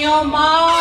your mom.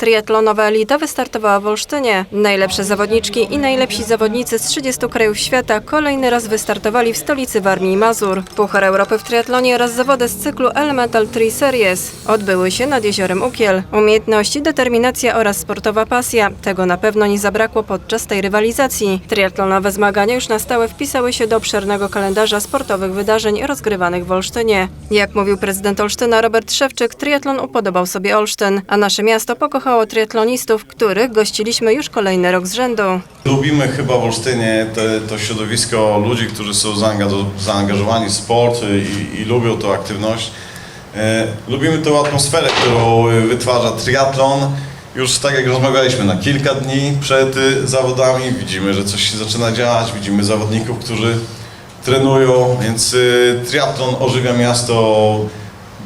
Triatlonowa elita wystartowała w Olsztynie. Najlepsze zawodniczki i najlepsi zawodnicy z 30 krajów świata kolejny raz wystartowali w stolicy Warmii i Mazur. Puchar Europy w triatlonie oraz zawody z cyklu Elemental Tri Series odbyły się nad jeziorem Ukiel. Umiejętności, determinacja oraz sportowa pasja. Tego na pewno nie zabrakło podczas tej rywalizacji. Triatlonowe zmagania już na stałe wpisały się do obszernego kalendarza sportowych wydarzeń rozgrywanych w Olsztynie. Jak mówił prezydent Olsztyna Robert Szewczyk, triatlon upodobał sobie Olsztyn, a nasze miasto pokochało triatlonistów, których gościliśmy już kolejny rok z rzędu. Lubimy chyba w Olsztynie te, to środowisko ludzi, którzy są zaangażo- zaangażowani w sport i, i lubią tę aktywność. E, lubimy tę atmosferę, którą wytwarza triatlon. Już tak jak rozmawialiśmy na kilka dni przed e, zawodami, widzimy, że coś się zaczyna dziać, widzimy zawodników, którzy trenują, więc e, triatlon ożywia miasto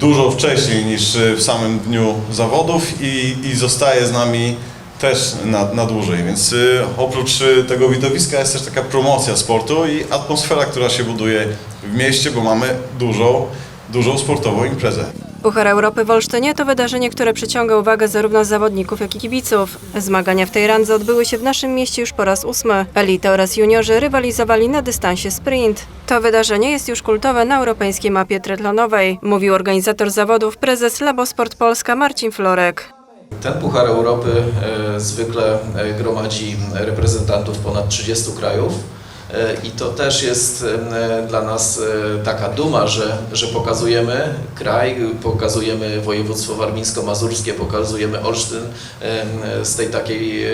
dużo wcześniej niż e, w samym dniu zawodów i, i zostaje z nami też na, na dłużej, więc y, oprócz y, tego widowiska jest też taka promocja sportu i atmosfera, która się buduje w mieście, bo mamy dużą, dużą sportową imprezę. Puchar Europy w Olsztynie to wydarzenie, które przyciąga uwagę zarówno zawodników, jak i kibiców. Zmagania w tej randze odbyły się w naszym mieście już po raz ósmy. Elita oraz juniorzy rywalizowali na dystansie sprint. To wydarzenie jest już kultowe na europejskiej mapie triatlonowej, mówił organizator zawodów prezes Labosport Polska Marcin Florek. Ten Puchar Europy e, zwykle e, gromadzi reprezentantów ponad 30 krajów i to też jest dla nas e, taka duma, że, że pokazujemy kraj, pokazujemy województwo warmińsko-mazurskie, pokazujemy Olsztyn z tej takiej e,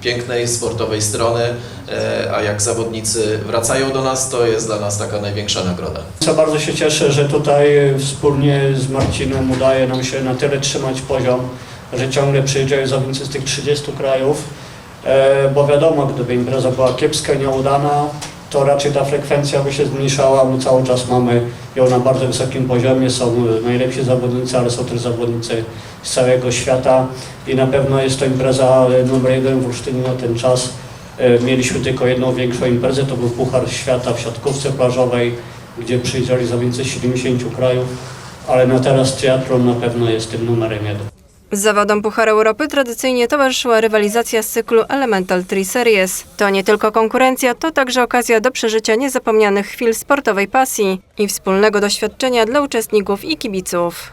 pięknej, sportowej strony, e, a jak zawodnicy wracają do nas, to jest dla nas taka największa nagroda. Ja bardzo się cieszę, że tutaj wspólnie z Marcinem udaje nam się na tyle trzymać poziom, że ciągle przyjeżdżają zawodnicy z tych 30 krajów, bo wiadomo, gdyby impreza była kiepska, nieudana, to raczej ta frekwencja by się zmniejszała. My cały czas mamy ją na bardzo wysokim poziomie, są najlepsi zawodnicy, ale są też zawodnicy z całego świata i na pewno jest to impreza numer jeden w Olsztynie na ten czas. E, Mieliśmy tylko jedną większą imprezę, to był Puchar Świata w siatkówce plażowej, gdzie przyjeżdżali zawodnicy z 70 krajów, ale na teraz triatlon na pewno jest tym numerem jeden. Zawodom Puchar Europy tradycyjnie towarzyszyła rywalizacja z cyklu Elemental Tri Series. To nie tylko konkurencja, to także okazja do przeżycia niezapomnianych chwil sportowej pasji i wspólnego doświadczenia dla uczestników i kibiców.